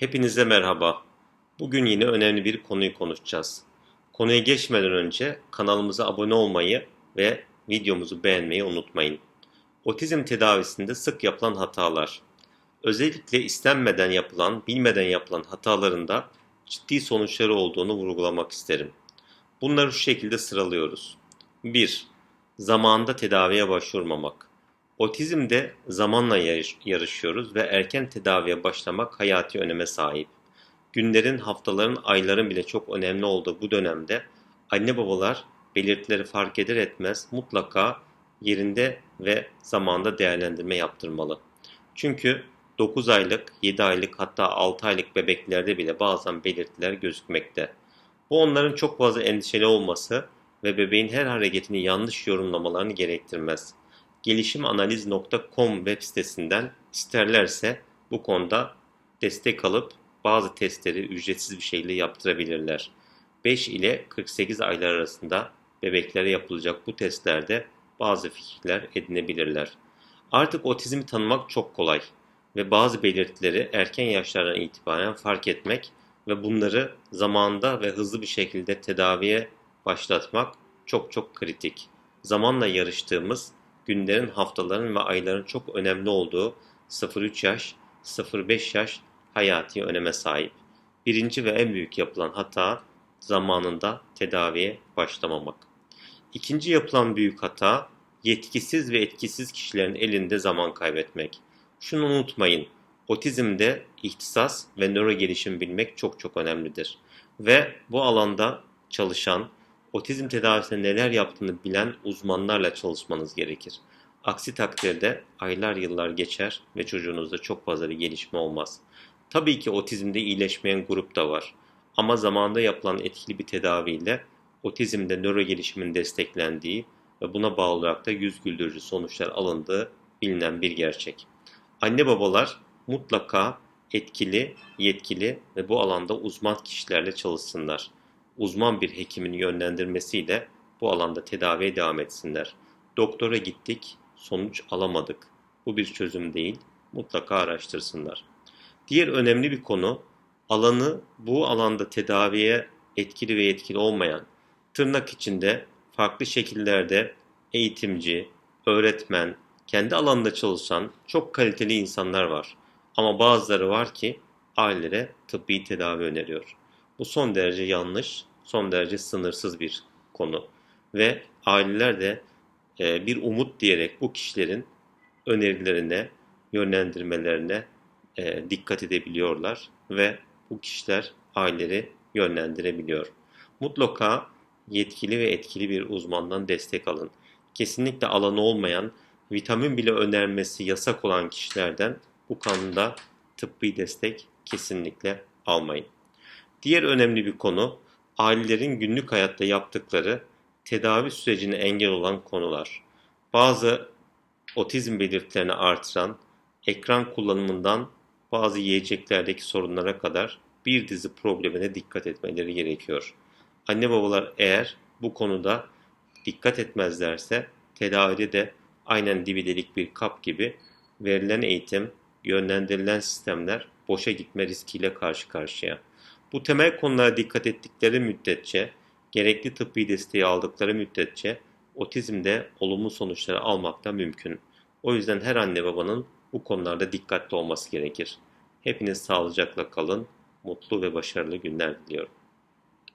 Hepinize merhaba. Bugün yine önemli bir konuyu konuşacağız. Konuya geçmeden önce kanalımıza abone olmayı ve videomuzu beğenmeyi unutmayın. Otizm tedavisinde sık yapılan hatalar. Özellikle istenmeden yapılan, bilmeden yapılan hatalarında ciddi sonuçları olduğunu vurgulamak isterim. Bunları şu şekilde sıralıyoruz. 1. Zamanında tedaviye başvurmamak. Otizmde zamanla yarış- yarışıyoruz ve erken tedaviye başlamak hayati öneme sahip. Günlerin, haftaların, ayların bile çok önemli olduğu bu dönemde anne babalar belirtileri fark eder etmez mutlaka yerinde ve zamanda değerlendirme yaptırmalı. Çünkü 9 aylık, 7 aylık hatta 6 aylık bebeklerde bile bazen belirtiler gözükmekte. Bu onların çok fazla endişeli olması ve bebeğin her hareketini yanlış yorumlamalarını gerektirmez gelişimanaliz.com web sitesinden isterlerse bu konuda destek alıp bazı testleri ücretsiz bir şekilde yaptırabilirler. 5 ile 48 aylar arasında bebeklere yapılacak bu testlerde bazı fikirler edinebilirler. Artık otizmi tanımak çok kolay ve bazı belirtileri erken yaşlardan itibaren fark etmek ve bunları zamanında ve hızlı bir şekilde tedaviye başlatmak çok çok kritik. Zamanla yarıştığımız günlerin, haftaların ve ayların çok önemli olduğu 0-3 yaş, 0-5 yaş hayati öneme sahip. Birinci ve en büyük yapılan hata zamanında tedaviye başlamamak. İkinci yapılan büyük hata yetkisiz ve etkisiz kişilerin elinde zaman kaybetmek. Şunu unutmayın, otizmde ihtisas ve nöro gelişim bilmek çok çok önemlidir. Ve bu alanda çalışan, otizm tedavisinde neler yaptığını bilen uzmanlarla çalışmanız gerekir. Aksi takdirde aylar yıllar geçer ve çocuğunuzda çok fazla bir gelişme olmaz. Tabii ki otizmde iyileşmeyen grup da var. Ama zamanda yapılan etkili bir tedaviyle otizmde nöro gelişimin desteklendiği ve buna bağlı olarak da yüz güldürücü sonuçlar alındığı bilinen bir gerçek. Anne babalar mutlaka etkili, yetkili ve bu alanda uzman kişilerle çalışsınlar uzman bir hekimin yönlendirmesiyle bu alanda tedaviye devam etsinler. Doktora gittik, sonuç alamadık. Bu bir çözüm değil, mutlaka araştırsınlar. Diğer önemli bir konu, alanı bu alanda tedaviye etkili ve etkili olmayan, tırnak içinde farklı şekillerde eğitimci, öğretmen, kendi alanında çalışan çok kaliteli insanlar var. Ama bazıları var ki ailelere tıbbi tedavi öneriyor. Bu son derece yanlış, son derece sınırsız bir konu. Ve aileler de e, bir umut diyerek bu kişilerin önerilerine, yönlendirmelerine e, dikkat edebiliyorlar ve bu kişiler aileleri yönlendirebiliyor. Mutlaka yetkili ve etkili bir uzmandan destek alın. Kesinlikle alanı olmayan, vitamin bile önermesi yasak olan kişilerden bu konuda tıbbi destek kesinlikle almayın. Diğer önemli bir konu ailelerin günlük hayatta yaptıkları tedavi sürecine engel olan konular. Bazı otizm belirtilerini artıran, ekran kullanımından bazı yiyeceklerdeki sorunlara kadar bir dizi problemine dikkat etmeleri gerekiyor. Anne babalar eğer bu konuda dikkat etmezlerse tedavide de aynen dibi delik bir kap gibi verilen eğitim, yönlendirilen sistemler boşa gitme riskiyle karşı karşıya. Bu temel konulara dikkat ettikleri müddetçe, gerekli tıbbi desteği aldıkları müddetçe otizmde olumlu sonuçları almak da mümkün. O yüzden her anne babanın bu konularda dikkatli olması gerekir. Hepiniz sağlıcakla kalın, mutlu ve başarılı günler diliyorum.